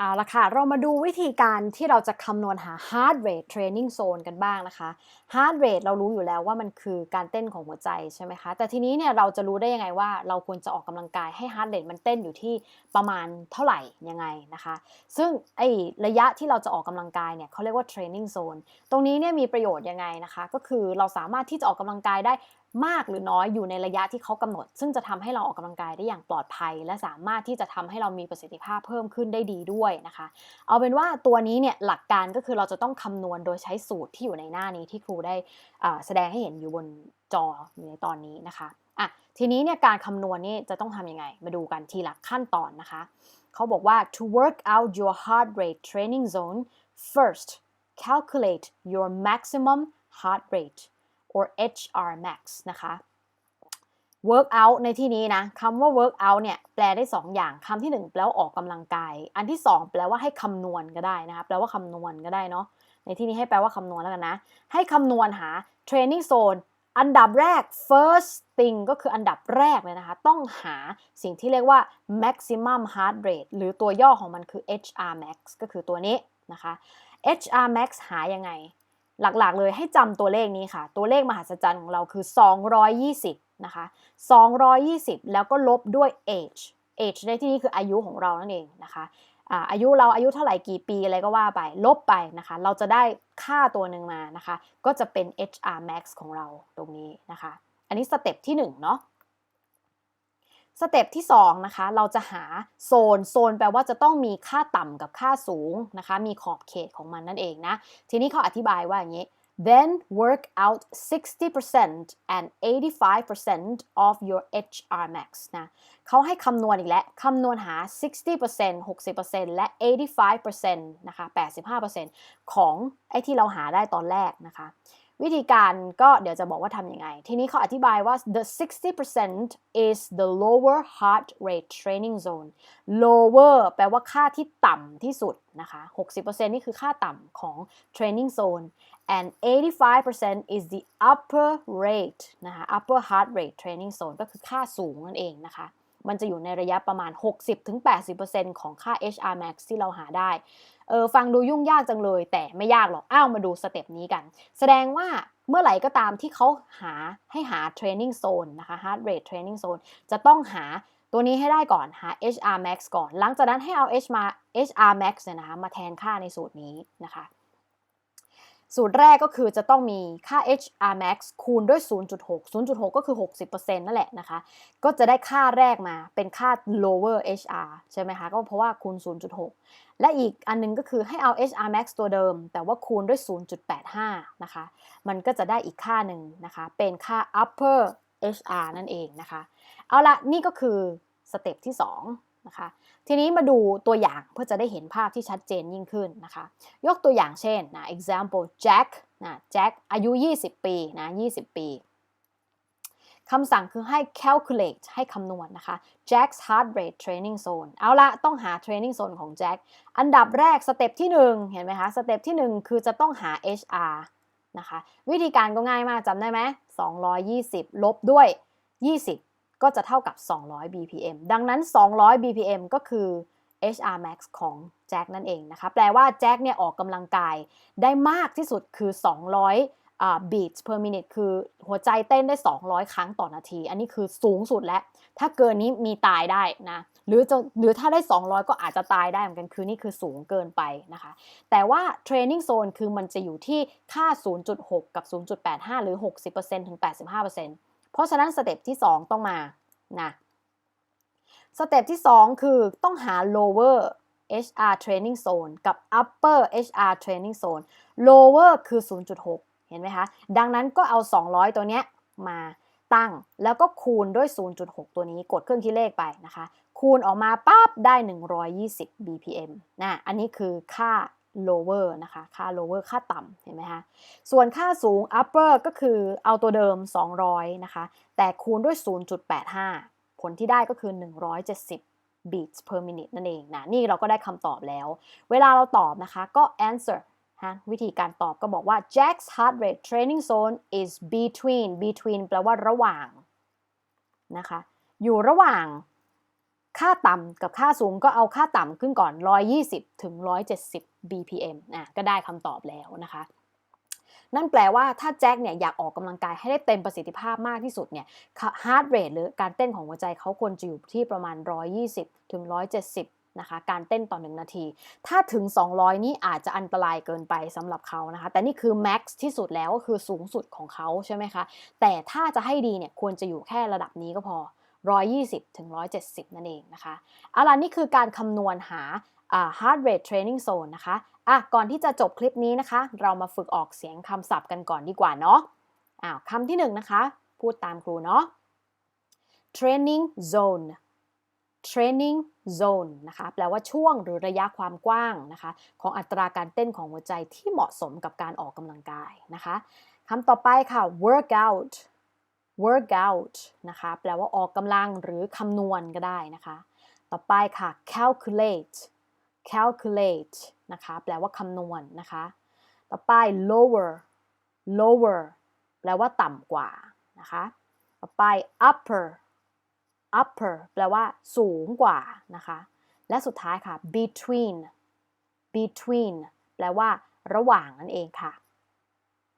เอาละค่ะ เรามาดูวิธีการที่เราจะคำนวณหา heart rate training zone กันบ้างนะคะ heart rate เรารู้อยู่แล้วว่ามันคือการเต้นของหัวใจใช่ไหมคะ แต่ทีนี้เนี่ยเราจะรู้ได้ยังไงว่าเราควรจะออกกำลังกายให้ heart rate มันเต้นอยู่ที่ประมาณเท่าไหร่ยังไงนะคะ ซึ่งไอระยะที่เราจะออกกำลังกายเนี่ยเขาเรียกว่า training zone ตรงนี้เนี่ยมีประโยชน์ยังไงนะคะ ก็คือเราสามารถที่จะออกกำลังกายได้มากหรือน้อยอยู่ในระยะที่เขากำหนด ซึ่งจะทำให้เราออกกำลังกายได้อย่างปลอดภัย และสามารถที่จะทำให้เรามีประสิทธิภาพเพิ่มขึ้นได้ดีด้วยนะคะ เอาเป็นว่าตัวนี้เนี่ยหลักการก็คือเราจะต้องคำนวณโดยใช้สูตรที่อยู่ในหน้านี้ที่ครูได้แสดงให้เห็นอยู่บนจออยู่ในตอนนี้นะคะอะทีนี้เนี่ยการคำนวณนี่จะต้องทำยังไง มาดูกันทีละขั้นตอนนะคะ เขาบอกว่า to work out your heart rate training zone first calculate your maximum heart rate or HR max นะคะ work out ในที่นี้นะคำว่า work out เนี่ยแปลได้ 2 อย่างคำที่ 1 แปลว่าออกกำลังกาย อันที่ 2 แปลว่าให้คำนวณก็ได้นะคะแปลว่าคำนวณก็ได้เนาะในที่นี้ให้แปลว่าคำนวณแล้วกันนะ ให้คำนวณหา training zone อันดับแรก first thing ก็คืออันดับแรกเลยนะคะ ต้องหาสิ่งที่เรียกว่า maximum heart rate หรือตัวย่อของมันคือ HR max ก็คือตัวนี้นะคะ HR max หายังไง หลักๆเลยให้จำตัวเลขนี้ค่ะ ตัวเลขมหัศจรรย์ของเราคือ 220 นะคะ 220 แล้วก็ลบด้วย age age ในที่นี้คืออายุของเรานั่นเองนะคะอาอายุเราอายุเท่าไหร่กี่ปีอะไรก็ว่าไป ลบไปนะคะ เราจะได้ค่าตัวหนึ่งมานะคะ ก็จะเป็น HR max ของเราตรงนี้นะคะ อันนี้สเต็ปที่1เนาะ สเต็ปที่2นะคะเราจะหาโซนโซนแปลว่าจะต้องมีค่าต่ำกับค่าสูงนะคะ มีขอบเขตของมันนั่นเองนะ ทีนี้เขาอธิบายว่าอย่างนี้ then work out 60% and 85% of your HR max นะเขาให้คำนวณอีกแล้วคำนวณหา 60% 60%และ 85%นะคะ 85%ของไอ้ที่เราหาได้ตอนแรกนะคะ วิธีการก็เดี๋ยวจะบอกว่าทำยังไง ทีนี้เขาอธิบายว่า the 60% is the lower heart rate training zone lower แปลว่าค่าที่ต่ำที่สุดนะคะ 60%นี่คือค่าต่ำของ training zone and 85% is the upper rate นะคะ upper heart rate training zone ก็คือค่าสูงนั่นเองนะคะ มันจะอยู่ในระยะประมาณ 60-80%ของค่า HR max ที่เราหาได้ เออฟังดูยุ่งยากจังเลย แต่ไม่ยากหรอกอ้าวมาดูสเต็ปนี้กัน แสดงว่าเมื่อไหร่ก็ตามที่เขาหาให้หา training zone นะคะ heart rate training zone จะต้องหาตัวนี้ให้ได้ก่อนหา HR max ก่อน หลังจากนั้นให้เอา H มา HR max เนี่ยนะคะมาแทนค่าในสูตรนี้นะคะ สูตรแรกก็คือจะต้องมีค่า HR max คูณด้วย 0.6 0.6 ก็คือ 60%นั่นแหละนะคะ ก็จะได้ค่าแรกมาเป็นค่า lower HR ใช่ไหมคะ ก็เพราะว่าคูณ 0.6 และอีกอันนึงก็คือให้เอา HR max ตัวเดิม แต่ว่าคูณด้วย 0.85 นะคะ มันก็จะได้อีกค่าหนึ่งนะคะ เป็นค่า upper HR นั่นเองนะคะ เอาละนี่ก็คือสเต็ปที่ 2 นะคะ ทีนี้มาดูตัวอย่างเพื่อจะได้เห็นภาพที่ชัดเจนยิ่งขึ้นนะคะ ยกตัวอย่างเช่นนะ example Jack นะ Jack อายุ 20 ปีนะ20 ปีคำสั่งคือให้ calculate ให้คำนวณนะคะ Jack's heart rate training zone เอาละต้องหา training zone ของ Jack อันดับแรกสเต็ปที่ 1 เห็นไหมคะ สเต็ปที่ 1 คือจะต้องหา HR นะคะ วิธีการก็ง่ายมากจำได้ไหม220 ลบด้วย 20 ก็จะเท่ากับ 200 BPM ดังนั้น 200 BPM ก็คือ HR max ของแจ็คนั่นเองนะคะ แปลว่าแจ็คเนี่ยออกกำลังกายได้มากที่สุดคือ 200อ่า beats per minute คือหัวใจเต้นได้ 200 ครั้งต่อนาที อันนี้คือสูงสุดแล้ว ถ้าเกินนี้มีตายได้นะ หรือจะหรือถ้าได้ 200 ก็อาจจะตายได้เหมือนกัน คือนี่คือสูงเกินไปนะคะ แต่ว่า training zone คือมันจะอยู่ที่ค่า 0.6 กับ 0.85 หรือ 60%ถึง 85% เพราะฉะนั้นสเต็ปที่ 2 ต้องมานะสเต็ปที่ 2 คือต้องหา lower HR training zone กับ upper HR training zone lower คือ 0.6 เห็นไหมคะ ดังนั้นก็เอา 200 ตัวเนี้ยมาตั้ง แล้วก็คูณด้วย 0.6 ตัวนี้กดเครื่องคิดเลขไปนะคะ คูณออกมาปั๊บได้ 120 BPM นะ อันนี้คือค่า lower นะคะ ค่า lower ค่าต่ำเห็นไหมคะ ส่วนค่าสูง upper ก็คือเอาตัวเดิม 200 นะคะ แต่คูณด้วย 0.85 ผลที่ได้ก็คือ 170 beats per minute นั่นเองนะ นี่เราก็ได้คำตอบแล้ว เวลาเราตอบนะคะก็ answer ฮะวิธีการตอบก็บอกว่า Jack's heart rate training zone is between between แปลว่าระหว่างนะคะ อยู่ระหว่าง ค่าต่ำกับค่าสูงก็เอาค่าต่ำขึ้นก่อน 120 ถึง 170 BPM อะก็ได้คำตอบแล้วนะคะ นั่นแปลว่าถ้าแจ็คเนี่ยอยากออกกำลังกายให้ได้เต็มประสิทธิภาพมากที่สุดเนี่ยฮาร์ดเรทหรือการเต้นของหัวใจเขาควรจะอยู่ที่ประมาณ 120 ถึง 170นะคะการเต้นต่อ 1 นาที ถ้าถึง 200 นี่อาจจะอันตรายเกินไปสำหรับเขานะคะ แต่นี่คือแม็กซ์ที่สุดแล้วก็คือสูงสุดของเขาใช่ไหมคะ แต่ถ้าจะให้ดีเนี่ยควรจะอยู่แค่ระดับนี้ก็พอ 120ถึง170 นั่นเองนะคะเอาล่ะนี่คือการคำนวณหา heart rate training zone นะคะอะก่อนที่จะจบคลิปนี้นะคะ เรามาฝึกออกเสียงคำศัพท์กันก่อนดีกว่าเนาะอ้าวคำที่หนึ่งนะคะ พูดตามครูเนาะ training zone training zone นะคะแปลว่าช่วงหรือระยะความกว้างนะคะของอัตราการเต้นของหัวใจที่เหมาะสมกับการออกกำลังกายนะคะคำต่อไปค่ะ workout workout นะคะ แปลว่าออกกำลังหรือคำนวณก็ได้นะคะ ต่อไปค่ะ calculate calculate นะคะ แปลว่าคำนวณนะคะ ต่อไป lower lower แปลว่าต่ำกว่านะคะ ต่อไป upper upper แปลว่าสูงกว่านะคะ และสุดท้ายค่ะ between between แปลว่าระหว่างนั่นเองค่ะ